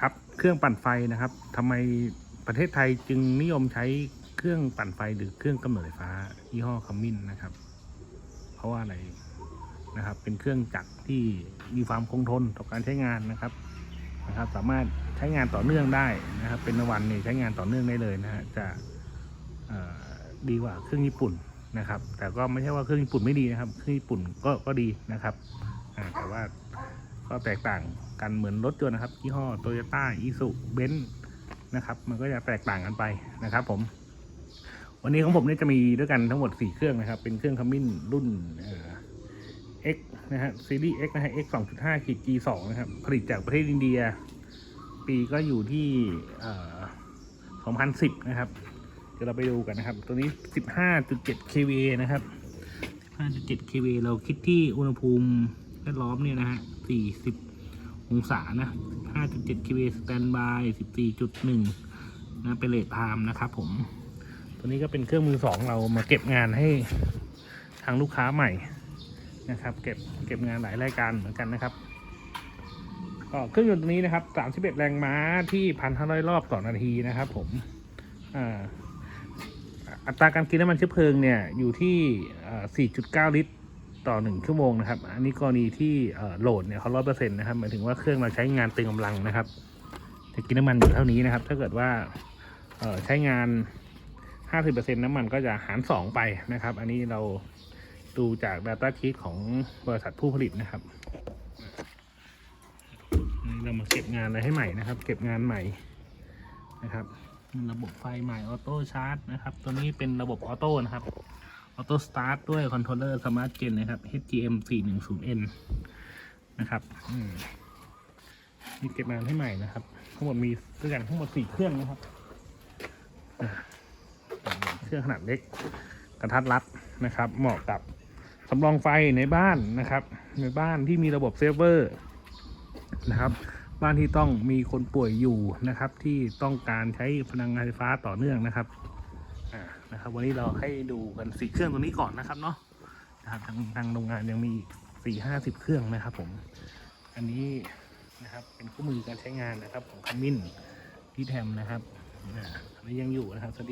ทับเครื่องปั่นไฟนะครับทำไมประเทศไทยจึงนิยมใช้เครื่องปั่นไฟหรือเครื่องกำเนิดไฟฟ้ายี่ห้อคัมมินนะครับ เพราะว่าอะไรนะครับ เป็นเครื่องจักรที่มีความคงทนต่อการใช้งานนะครับนะครับ สามารถใช้งานต่อเนื่องได้นะครับ เป็นวันนี่ใช้งานต่อเนื่องได้เลยนะฮะจะดีกว่าเครื่องญี่ปุ่นนะครับ แต่ก็ไม่ใช่ว่าเครื่องญี่ปุ่นไม่ดีนะครับ เครื่องญี่ปุ่นก็ก็ดีนะครับแต่ว่า ก็แตกต่างกันเหมือนรถยนต์นะครับยี่ห้อโตโยต้าอีซูเบนซ์นะครับ มันก็จะแตกต่างกันไปนะครับ ผม วันนี้ของผมเนี่ยจะมีด้วยกันทั้งหมด 4 เครื่องนะครับ เป็นเครื่องคัมมินรุ่นเอ่อ X นะฮะซีรีส์ X นะฮะ X 2.5ขีด G 2นะครับ ผลิตจากประเทศอินเดีย ปีก็อยู่ที่เอ่อ2010 นะครับ เดี๋ยวเราไปดูกันนะครับ ตัวนี้ 15.7 kVA นะครับ 15.7 kVA เราคิดที่อุณหภูมิ ดล้อมเนี่ยนะฮะ40องศานะ5.7 kVA สแตนบาย14.1นะเป็นเลทไทม์นะครับผม ตัวนี้ก็เป็นเครื่องมือสองเรามาเก็บงานให้ทางลูกค้าใหม่นะครับ เก็บเก็บงานหลายรายการเหมือนกันนะครับก็เครื่องยนต์ตัวนี้นะครับ 31 แรงม้าที่ 1,500 รอบต่อนาทีนะครับ ผมอ่าอัตราการกินน้ำมันเชื้อเพลิงเนี่ยอยู่ที่อ่า4.9 ลิตร ต่อหนึ่งชั่วโมงนะครับ อันนี้กรณีที่โหลดเนี่ยเขาร้อยเปอร์เซ็นต์นะครับหมายถึงว่าเครื่องเราใช้งานเต็มกำลังนะครับจะกินน้ำมันอยู่เท่านี้นะครับ ถ้าเกิดว่าใช้งานห้าสิบเปอร์เซ็นต์น้ำมันก็จะหารสองไปนะครับ อันนี้เราดูจาก Data Sheet ของบริษัทผู้ผลิตนะครับนี่เรามาเก็บงานอะไรให้ใหม่นะครับ เก็บงานใหม่นะครับ ระบบไฟใหม่ออโต้ชาร์จนะครับ ตัวนี้เป็นระบบออโต้นะครับ ออโต้สตาร์ทด้วยคอนโทรลเลอร์สมาร์ทเจนนะครับ HGM 410N นะครับอืมมีเก็บงานให้ใหม่นะครับ ทั้งหมดมีด้วยกันทั้งหมดสี่เครื่องนะครับเครื่องขนาดเล็กกระทัดรัดนะครับ เหมาะกับสำรองไฟในบ้านนะครับ ในบ้านที่มีระบบเซฟเวอร์นะครับ บ้านที่ต้องมีคนป่วยอยู่นะครับ ที่ต้องการใช้พลังงานไฟฟ้าต่อเนื่องนะครับ นะครับวันนี้เราให้ดูกันสี่เครื่องตรงนี้ก่อนนะครับเนาะนะครับทางทางโรงงานยังมีสี่ห้าสิบเครื่องนะครับผม อันนี้นะครับเป็นคู่มือการใช้งานนะครับของคัมมินที่แทมนะครับอ่าอันนี้ยังอยู่นะครับสวัสดี